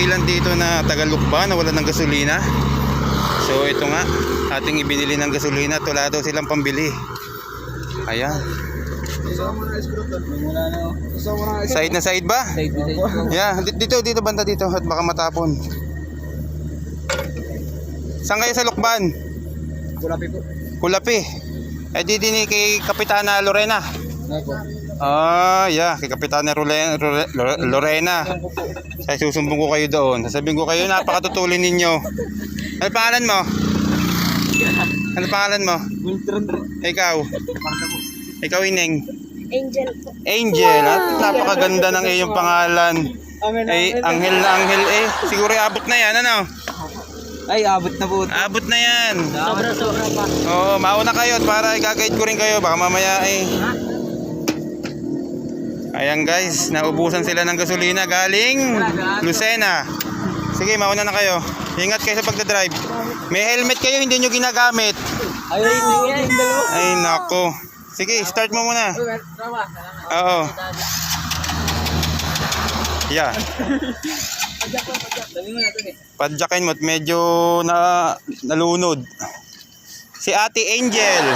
ilan dito na Tagalukba na wala ng gasolina. So ito nga, ating ibinili ng gasolina at wala daw silang pambili. Ayan. Side na side ba? Yeah, di- dito, dito, banda dito at baka matapon. Saan kayo sa Lukban? Kulapi po. Kulapi. Eh di din kay Kapitana Lorena. Nako. Ah, yeah, kay Kapitana Role- Lore- Lorena. Ay susumbong ko kayo doon. Sasabihin ko kayo, napakatutulin ninyo. Ano pangalan mo? Ano pangalan mo? Ikaw. Ikaw, Ineng. Angel po. Angel. At napakaganda ng iyong pangalan. Eh, anghel na anghel eh. Siguro abot na yan, ano? Ay, abot na po. Abot na yan. Sobra, sobra pa. Oo, mauna kayo at para i-guide ko rin kayo. Baka mamaya eh. Ayan guys, naubusan sila ng gasolina galing Lucena. Sige, mauna na kayo. Ingat kayo sa pagdadrive. May helmet kayo, hindi nyo ginagamit. Ay. Ay, nako. Sige, start mo muna. Oo. Yeah. Eh. Padyakin mo at medyo na nalunod. Si Ate Angel.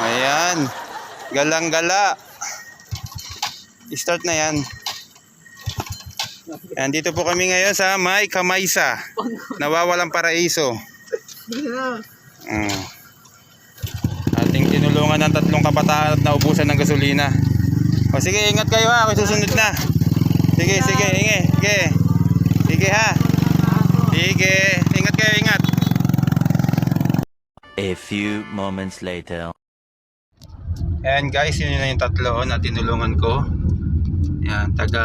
Ayan. Galang-gala. I-start na yan. Ayan, dito po kami ngayon sa May Kamaysa. Nawawalang paraiso. Mm. Ating tinulungan ng tatlong kabataan at naubusan ng gasolina. O sige, ingat kayo ha. Ako susunod na. Sige, sige, inge. Sige. Sige ha. Sige. Ingat kayo, ingat. A few moments later. Ayan guys, yun na yung tatlo na tinulungan ko. Ayan, taga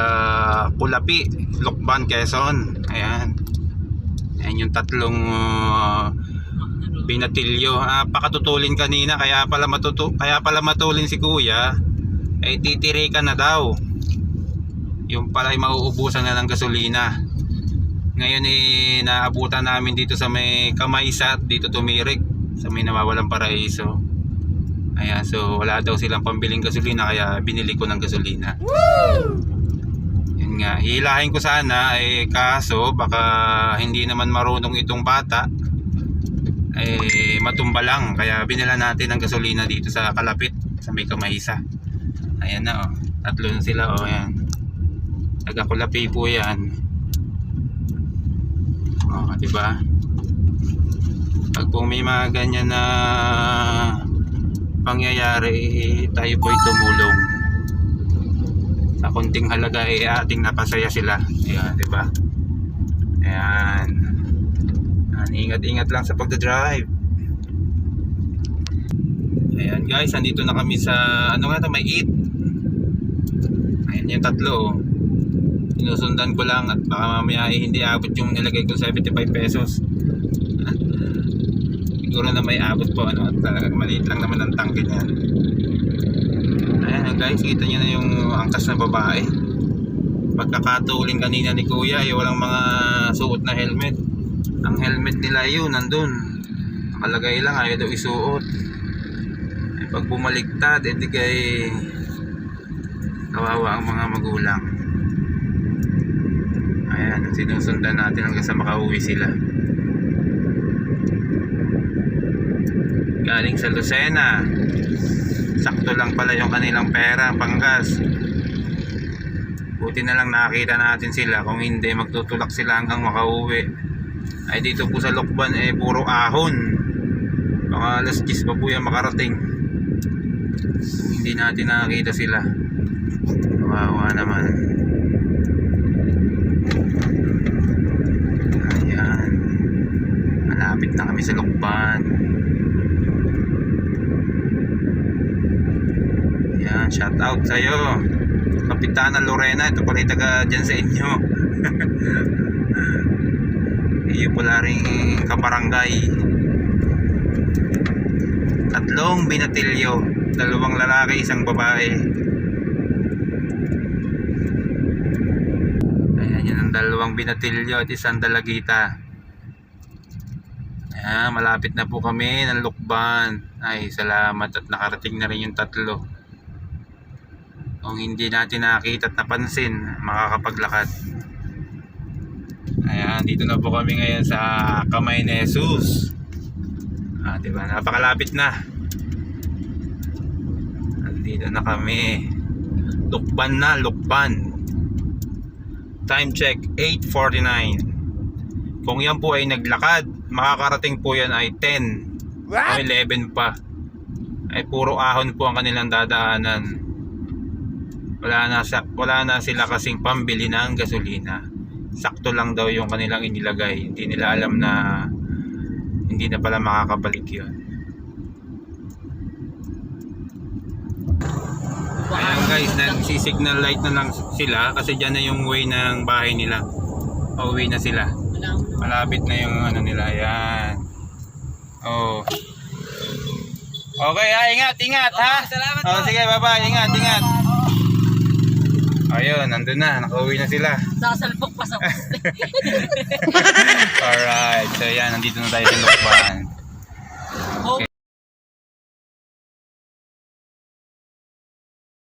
Kulapi, Lukban, Quezon. Ayan. Ayan yung tatlong uh. Ah, pakatutulin kanina kaya pala matutu kaya pala matulin si Kuya ay titirikan na daw. Yung pala ay mauubusan na ng gasolina. Ngayon eh naabutan namin dito sa may Kamaysa dito tumirik sa may nawawalang paraiso. Ayan, so wala daw silang pambiling gasolina kaya binili ko ng gasolina. Yun nga, hihilahin ko sana eh kaso baka hindi naman marunong itong bata eh matumba lang kaya binila natin ng gasolina dito sa kalapit sa may kamaysa. Ayan na oh, tatlo na sila oh, ayan. Taga Kulapi po yan. Oh, di ba? Pag po may mga ganyan na pangyayari, eh, tayo po'y tumulong. Sa konting halaga, eh, ating napasaya sila. Ayan, di ba? Ayan. Ayan, Ingat-ingat lang sa pagdadrive. Ayan guys, andito na kami sa, ano nga ito, may 8. Ayan yung tatlo. oh. Sinusundan ko lang at baka mamaya eh, hindi abot yung nilagay ko 75 pesos. Siguro na may abot po ano, talagang maliit lang naman ang tangke niyan. Ayan guys, kita niyo na yung angkas na babae. Pagkakatuling kanina ni Kuya, ay walang mga suot na helmet. Ang helmet nila yun, nandun. Nakalagay lang, ayaw daw isuot. Ay, pag bumaliktad, edi kay kawawa ang mga magulang. Ayan, sinusundan natin hanggang sa makauwi sila. Galing sa Lucena. Sakto lang pala yung kanilang pera panggas. Buti na lang nakita natin sila. Kung hindi magtutulak sila hanggang makauwi. Ay dito po sa Lokban eh puro ahon. Mga alas 10 pa po yan makarating. Hindi natin nakakita sila. Kawawa naman. Ayan. Malapit na kami sa Lokban shout out sa iyo. Kapitana Lorena, ito pala taga dyan sa inyo. Iyo pala rin kabarangay. Tatlong binatilyo. Dalawang lalaki, isang babae. Ayan, yan ang dalawang binatilyo at isang dalagita. Ayan, malapit na po kami ng Lukban. Ay, salamat at nakarating na rin yung tatlo kung hindi natin nakakita at napansin makakapaglakad Ayan, dito na po kami ngayon sa Kamay ni Jesus. Ah, di ba? Napakalapit na. Nandito na kami. Lukban na, lukban. Time check, 8.49. Kung yan po ay naglakad, makakarating po yan ay 10 o 11 pa. Ay puro ahon po ang kanilang dadaanan. Wala na, sa, wala na sila kasing pambili ng gasolina. Sakto lang daw yung kanilang inilagay. Hindi nila alam na hindi na pala makakabalik yun. Ayan guys, nagsisignal light na lang sila kasi dyan na yung way ng bahay nila. Pauwi na sila. Malapit na yung ano nila. Ayan. Oh. Okay ha, ingat, ingat ha. salamat Oh, sige, bye-bye. Ingat, ingat. Ayun, nandun na. Nakauwi na sila. Sasalpok pa sa Alright. So yan, nandito na tayo sa Lukban.